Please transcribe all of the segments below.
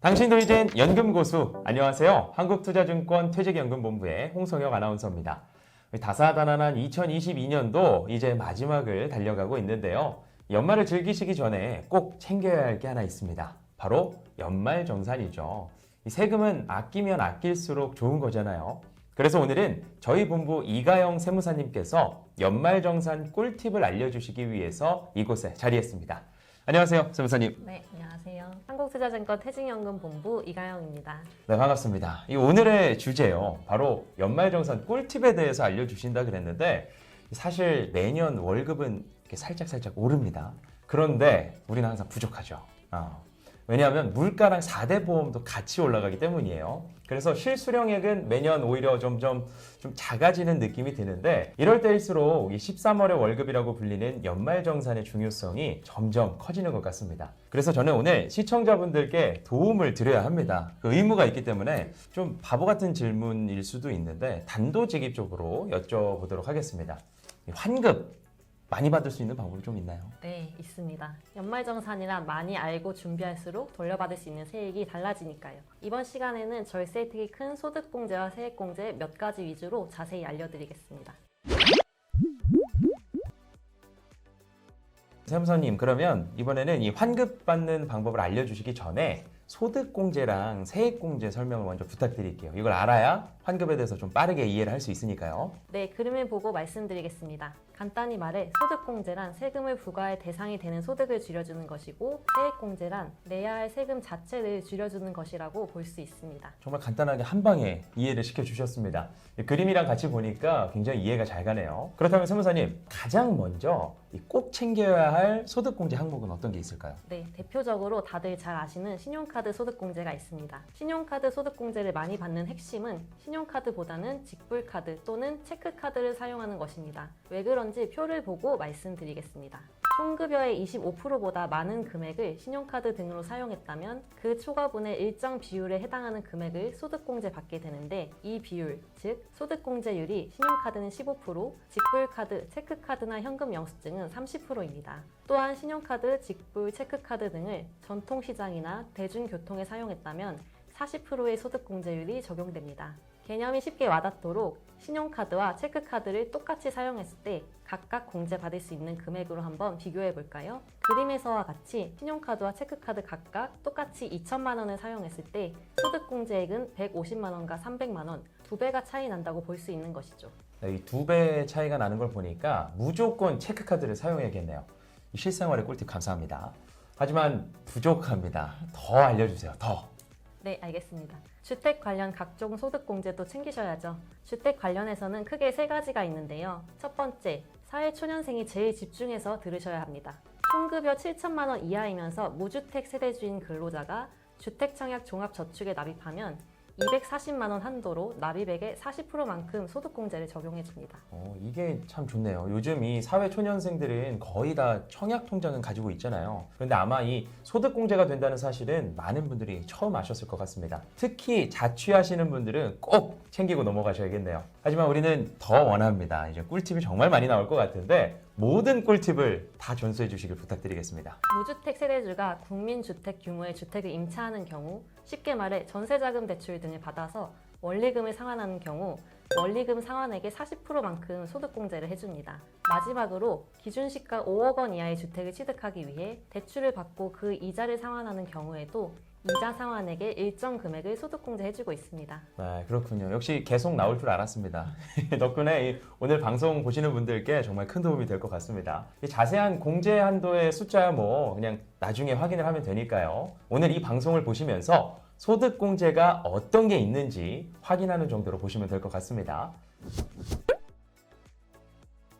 당신도 이젠 연금 고수. 안녕하세요. 한국투자증권 퇴직연금본부의 홍성혁 아나운서입니다. 다사다난한 2022년도 이제 마지막을 달려가고 있는데요. 연말을 즐기시기 전에 꼭 챙겨야 할 게 하나 있습니다. 바로 연말정산이죠. 이 세금은 아끼면 아낄수록 좋은 거잖아요. 그래서 오늘은 저희 본부 이가영 세무사님께서 연말정산 꿀팁을 알려주시기 위해서 이곳에 자리했습니다 안녕하세요 세무사님 네, 안녕하세요. 한국투자증권 퇴직연금본부 이가영입니다. 네, 반갑습니다. 이 오늘의 주제요. 바로 연말정산 꿀팁에 대해서 알려주신다 그랬는데 사실 매년 월급은 이렇게 살짝살짝 오릅니다. 그런데 우리는 항상 부족하죠. 어. 왜냐하면 물가랑 4대 보험도 같이 올라가기 때문이에요. 그래서 실수령액은 매년 오히려 점점 좀 작아지는 느낌이 드는데 이럴 때일수록 이 13월의 월급이라고 불리는 연말정산의 중요성이 점점 커지는 것 같습니다. 그래서 저는 오늘 시청자분들께 도움을 드려야 합니다. 그 의무가 있기 때문에 좀 바보 같은 질문일 수도 있는데 단도직입적으로 여쭤보도록 하겠습니다. 이 환급 많이 받을 수 있는 방법이 좀 있나요? 네, 있습니다. 연말정산이란 많이 알고 준비할수록 돌려받을 수 있는 세액이 달라지니까요. 이번 시간에는 절세 혜택이 큰 소득공제와 세액공제 몇 가지 위주로 자세히 알려드리겠습니다. 세무사님 그러면 이번에는 이 환급 받는 방법을 알려주시기 전에 소득공제랑 세액공제 설명을 먼저 부탁드릴게요. 이걸 알아야 환급에 대해서 좀 빠르게 이해를 할 수 있으니까요. 네, 그림을 보고 말씀드리겠습니다. 간단히 말해 소득공제란 세금을 부과할 대상이 되는 소득을 줄여주는 것이고 세액공제란 내야 할 세금 자체를 줄여주는 것이라고 볼 수 있습니다. 정말 간단하게 한 방에 이해를 시켜주셨습니다. 이 그림이랑 같이 보니까 굉장히 이해가 잘 가네요. 그렇다면 세무사님 가장 먼저 이꼭 챙겨야 할 소득공제 항목은 어떤 게 있을까요? 네, 대표적으로 다들 잘 아시는 신용카드 소득공제가 있습니다. 신용카드 소득공제를 많이 받는 핵심은 신용 카드보다는 직불카드 또는 체크카드를 사용하는 것입니다. 왜 그런지 표를 보고 말씀드리겠습니다. 총급여의 25%보다 많은 금액을 신용카드 등으로 사용했다면 그 초과분의 일정 비율에 해당하는 금액을 소득공제 받게 되는데 이 비율, 즉 소득공제율이 신용카드는 15%, 직불카드, 체크카드나 현금 영수증은 30%입니다. 또한 신용카드, 직불, 체크카드 등을 전통시장이나 대중교통에 사용했다면 40%의 소득공제율이 적용됩니다. 개념이 쉽게 와닿도록 신용카드와 체크카드를 똑같이 사용했을 때 각각 공제받을 수 있는 금액으로 한번 비교해 볼까요? 그림에서와 같이 신용카드와 체크카드 각각 똑같이 2천만 원을 사용했을 때 소득공제액은 150만 원과 300만 원, 두 배가 차이 난다고 볼 수 있는 것이죠. 네, 이두 배 차이가 나는 걸 보니까 무조건 체크카드를 사용해야겠네요. 이 실생활의 꿀팁 감사합니다. 하지만 부족합니다. 더 알려주세요. 더. 네, 알겠습니다. 주택 관련 각종 소득 공제도 챙기셔야죠. 주택 관련해서는 크게 세 가지가 있는데요. 첫 번째, 사회초년생이 제일 집중해서 들으셔야 합니다. 총급여 7천만 원 이하이면서 무주택 세대주인 근로자가 주택청약 종합저축에 납입하면 240만 원 한도로 납입액의 40%만큼 소득공제를 적용해 줍니다. 어, 이게 참 좋네요. 요즘 이 사회 초년생들은 거의 다 청약 통장은 가지고 있잖아요. 그런데 아마 이 소득 공제가 된다는 사실은 많은 분들이 처음 아셨을 것 같습니다. 특히 자취하시는 분들은 꼭 챙기고 넘어가셔야겠네요. 하지만 우리는 더 원합니다. 이제 꿀팁이 정말 많이 나올 것 같은데 모든 꿀팁을 다 전수해 주시길 부탁드리겠습니다. 무주택 세대주가 국민주택 규모의 주택을 임차하는 경우 쉽게 말해 전세자금 대출 등을 받아서 원리금을 상환하는 경우 원리금 상환액의 40%만큼 소득공제를 해줍니다. 마지막으로 기준시가 5억 원 이하의 주택을 취득하기 위해 대출을 받고 그 이자를 상환하는 경우에도 이자 상환액의 일정 금액을 소득공제 해주고 있습니다. 네, 그렇군요. 역시 계속 나올 줄 알았습니다. 덕분에 이 오늘 방송 보시는 분들께 정말 큰 도움이 될 것 같습니다. 이 자세한 공제 한도의 숫자야 뭐 그냥 나중에 확인을 하면 되니까요. 오늘 이 방송을 보시면서 소득 공제가 어떤 게 있는지 확인하는 정도로 보시면 될 것 같습니다.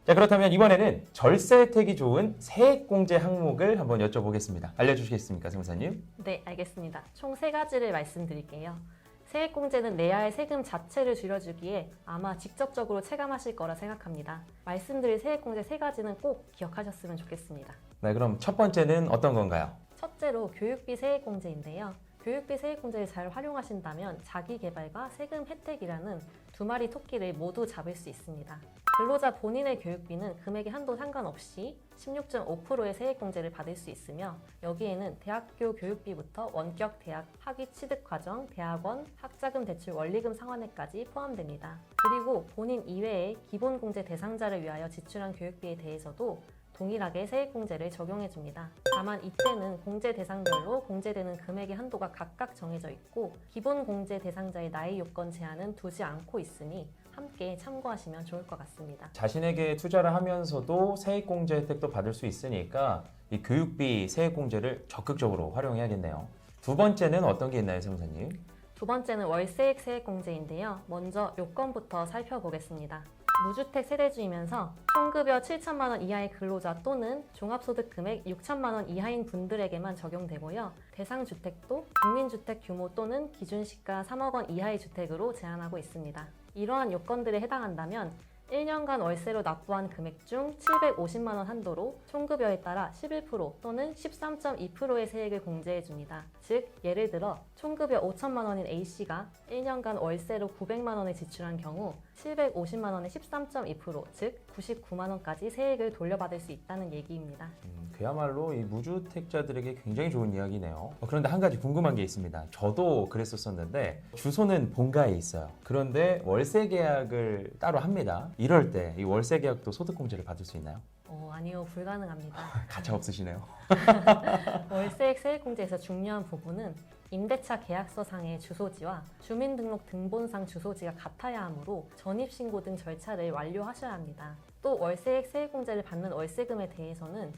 자, 그렇다면 이번에는 절세 혜택이 좋은 세액공제 항목을 한번 여쭤보겠습니다. 알려주시겠습니까, 세무사님? 네, 알겠습니다. 총 세 가지를 말씀드릴게요. 세액공제는 내야 할 세금 자체를 줄여주기에 아마 직접적으로 체감하실 거라 생각합니다. 말씀드릴 세액공제 세 가지는 꼭 기억하셨으면 좋겠습니다. 네, 그럼 첫 번째는 어떤 건가요? 첫째로 교육비 세액공제인데요. 교육비 세액공제를 잘 활용하신다면 자기 개발과 세금 혜택이라는 두 마리 토끼를 모두 잡을 수 있습니다. 근로자 본인의 교육비는 금액의 한도 상관없이 16.5%의 세액공제를 받을 수 있으며 여기에는 대학교 교육비부터 원격 대학 학위 취득 과정, 대학원, 학자금 대출 원리금 상환액까지 포함됩니다. 그리고 본인 이외의 기본공제 대상자를 위하여 지출한 교육비에 대해서도 동일하게 세액공제를 적용해 줍니다. 다만 이때는 공제 대상별로 공제되는 금액의 한도가 각각 정해져 있고 기본 공제 대상자의 나이 요건 제한은 두지 않고 있으니 함께 참고하시면 좋을 것 같습니다. 자신에게 투자를 하면서도 세액공제 혜택도 받을 수 있으니까 이 교육비 세액공제를 적극적으로 활용해야겠네요. 두 번째는 어떤 게 있나요, 세무사님? 두 번째는 월세액 세액공제인데요. 먼저 요건부터 살펴보겠습니다. 무주택 세대주이면서 총급여 7천만 원 이하의 근로자 또는 종합소득 금액 6천만 원 이하인 분들에게만 적용되고요. 대상 주택도 국민주택 규모 또는 기준 시가 3억 원 이하의 주택으로 제한하고 있습니다. 이러한 요건들에 해당한다면 1년간 월세로 납부한 금액 중 750만 원 한도로 총급여에 따라 11% 또는 13.2%의 세액을 공제해 줍니다. 즉 예를 들어 총급여 5천만 원인 A씨가 1년간 월세로 900만 원을 지출한 경우 750만 원의 13.2%, 즉 99만 원까지 세액을 돌려받을 수 있다는 얘기입니다. 음, 그야말로 이 무주택자들에게 굉장히 좋은 이야기네요. 어, 그런데 한 가지 궁금한 게 있습니다. 저도 그랬었었는데 주소는 본가에 있어요. 그런데 월세 계약을 따로 합니다. 이럴 때 이 월세 계약도 소득공제를 받을 수 있나요? 어, 아니요, 불가능합니다. 가차 없으시네요. 월세액 세액공제에서 중요한 부분은 임대차 계약서상의 주소지와 주민등록 등본상 주소지가 같아야 하므로 전입신고 등 절차를 완료하셔야 합니다. 또 월세액 세액공제를 받는 월세금에 대해서는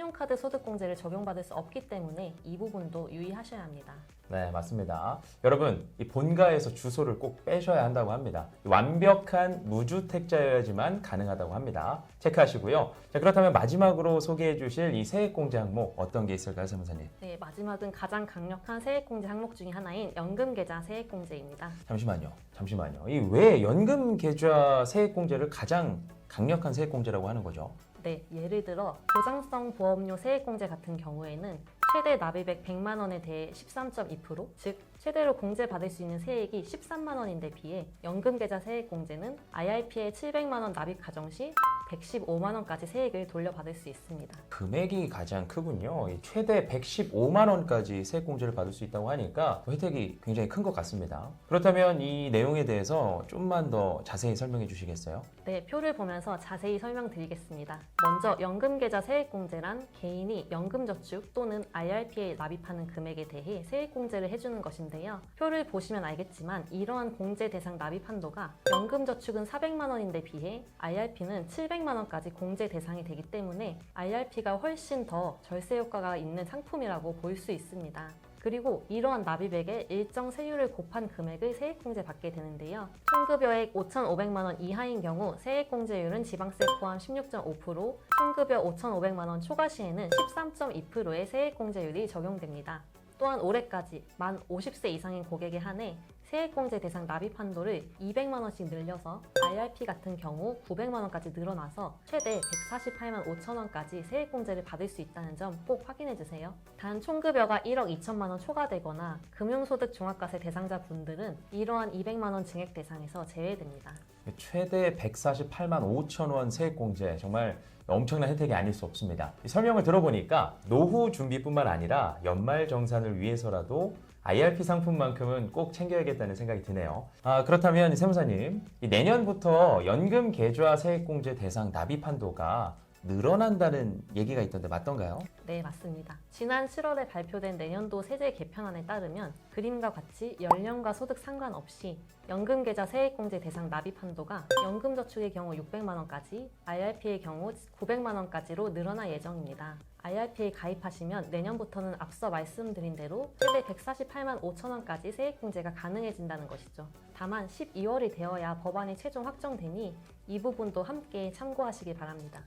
신용카드 소득공제를 적용받을 수 없기 때문에 이 부분도 유의하셔야 합니다. 네, 맞습니다. 여러분, 이 본가에서 주소를 꼭 빼셔야 한다고 합니다. 완벽한 무주택자여야지만 가능하다고 합니다. 체크하시고요. 자, 그렇다면 마지막으로 소개해 주실 이 세액공제 항목 어떤 게 있을까요, 세무사님? 네, 마지막은 가장 강력한 세액공제 항목 중에 하나인 연금계좌 세액공제입니다. 잠시만요. 잠시만요. 이 왜 연금 계좌 세액공제를 가장 강력한 세액공제라고 하는 거죠? 네, 예를 들어 보장성 보험료 세액공제 같은 경우에는 최대 납입액 100만 원에 대해 13.2%, 즉 최대로 공제받을 수 있는 세액이 13만 원인데 비해 연금계좌 세액공제는 IRP에 700만 원 납입 가정 시 115만 원까지 세액을 돌려받을 수 있습니다. 금액이 가장 크군요. 이 최대 115만 원까지 세액 공제를 받을 수 있다고 하니까 혜택이 굉장히 큰 것 같습니다. 그렇다면 이 내용에 대해서 좀만 더 자세히 설명해 주시겠어요? 네, 표를 보면서 자세히 설명드리겠습니다. 먼저 연금계좌 세액공제란 개인이 연금저축 또는 IRP에 납입하는 금액에 대해 세액공제를 해주는 것인데요. 표를 보시면 알겠지만 이러한 공제 대상 납입 한도가 연금저축은 400만 원인데 비해 IRP는 700만 원까지 공제 대상이 되기 때문에 IRP가 훨씬 더 절세 효과가 있는 상품이라고 볼 수 있습니다. 그리고 이러한 납입액에 일정 세율을 곱한 금액을 세액공제 받게 되는데요. 총급여액 5,500만 원 이하인 경우 세액공제율은 지방세 포함 16.5%, 총급여 5,500만 원 초과 시에는 13.2%의 세액공제율이 적용됩니다. 또한 올해까지 만 50세 이상인 고객에 한해 세액공제 대상 납입 한도를 200만 원씩 늘려서 IRP 같은 경우 900만 원까지 늘어나서 최대 148만 5천 원까지 세액공제를 받을 수 있다는 점 꼭 확인해 주세요. 단 총급여가 1억 2천만 원 초과되거나 금융소득 종합과세 대상자 분들은 이러한 200만 원 증액 대상에서 제외됩니다. 최대 148만 5천 원 세액공제 정말 엄청난 혜택이 아닐 수 없습니다. 이 설명을 들어보니까 노후 준비뿐만 아니라 연말 정산을 위해서라도 IRP 상품만큼은 꼭 챙겨야겠다는 생각이 드네요. 아, 그렇다면 세무사님, 이 내년부터 연금 계좌 세액공제 대상 납입 한도가 늘어난다는 얘기가 있던데 맞던가요? 네, 맞습니다. 지난 7월에 발표된 내년도 세제 개편안에 따르면 그림과 같이 연령과 소득 상관없이 연금계좌 세액공제 대상 납입 한도가 연금저축의 경우 600만 원까지, IRP의 경우 900만 원까지로 늘어날 예정입니다. IRP에 가입하시면 내년부터는 앞서 말씀드린 대로 최대 148만 5천 원까지 세액공제가 가능해진다는 것이죠. 다만 12월이 되어야 법안이 최종 확정되니 이 부분도 함께 참고하시기 바랍니다.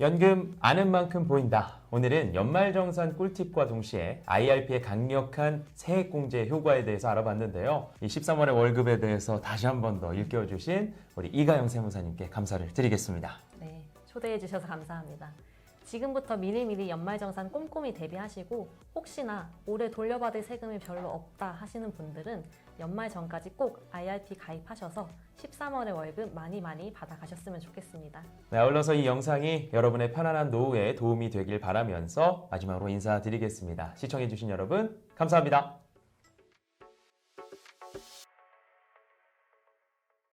연금 아는 만큼 보인다. 오늘은 연말정산 꿀팁과 동시에 IRP의 강력한 세액공제 효과에 대해서 알아봤는데요. 이 13월의 월급에 대해서 다시 한 번 더 일깨워주신 우리 이가영 세무사님께 감사를 드리겠습니다. 네, 초대해 주셔서 감사합니다. 지금부터 미리미리 연말정산 꼼꼼히 대비하시고 혹시나 올해 돌려받을 세금이 별로 없다 하시는 분들은 연말 전까지 꼭 IRP 가입하셔서 13월에 월급 많이 많이 받아가셨으면 좋겠습니다. 네, 아울러서 이 영상이 여러분의 편안한 노후에 도움이 되길 바라면서 마지막으로 인사드리겠습니다. 시청해주신 여러분, 감사합니다.